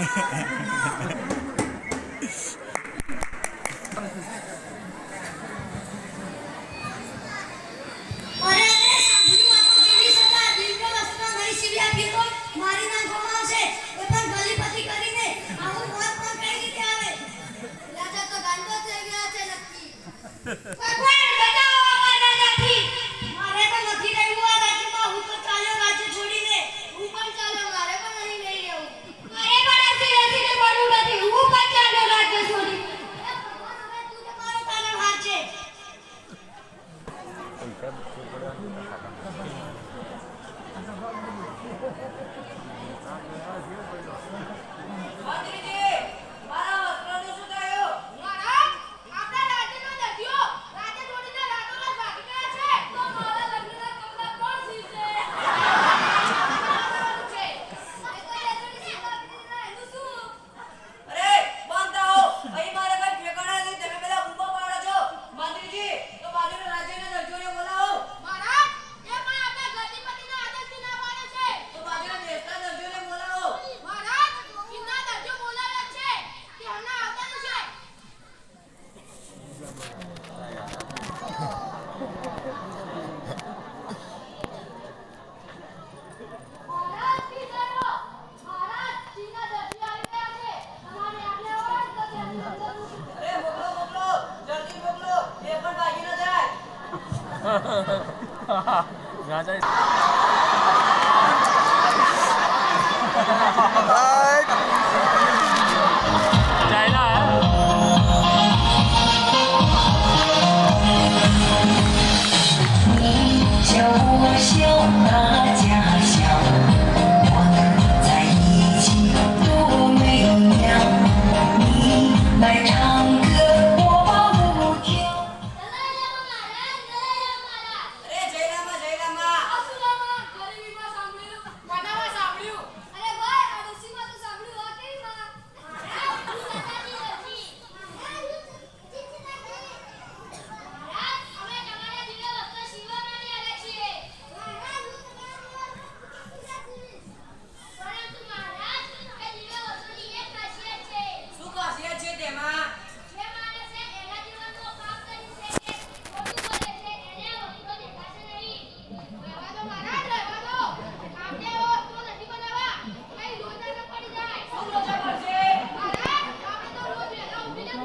やろう!啊，你还在。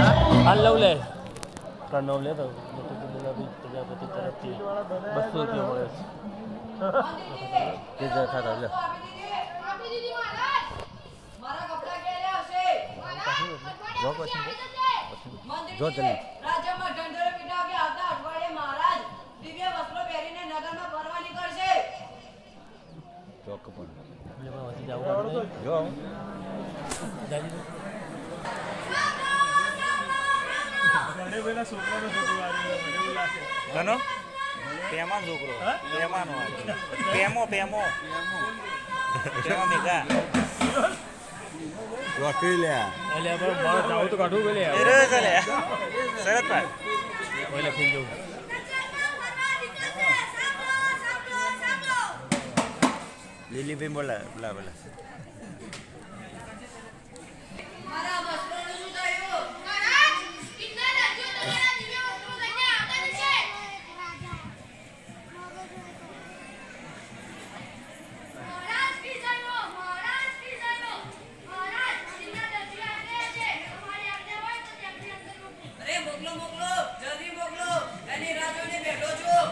હાલ લવ લે. પ્રણવ લે તો પ્રજાપતિ તરફથી બસો રૂપિયા મળે છે. જય ખાતા લે. જો પછી જો જલ્દી. રાજ્યમાં ઢંઢેરો પીટાવી આવતા અઠવાડિયે મહારાજ દિવ્ય વસ્ત્રો પહેરીને નગરમાં ફરવા નીકળશે. ચોક પણ. જો. ઘણો પેમાન છોકરો. પેમાનો પેમો પેમો પેમો મેગા વકરી લે. અલે બરો બરો જાવ તો કાઢું બોલા બોલા બોલા. મોકલો મોકલો. જલ્દી મોકલો. એની રાહ બેઠો છું.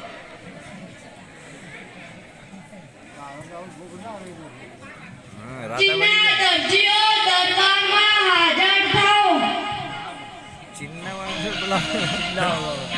ચિન્ના દરજીઓ દરબારમાં હાજર થાઓ. ચિન્ના વાળા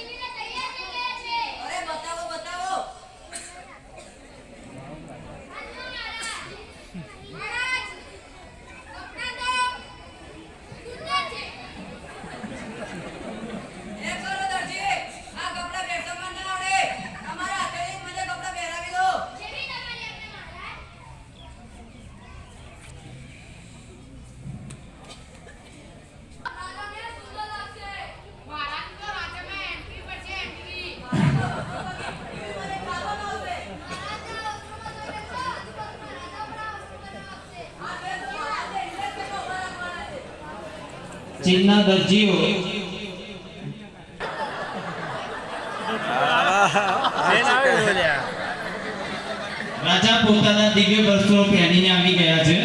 તહેસીલના દરજીઓ. રાજા પોતાના દિવ્ય વસ્ત્રો પહેરીને આવી ગયા છે.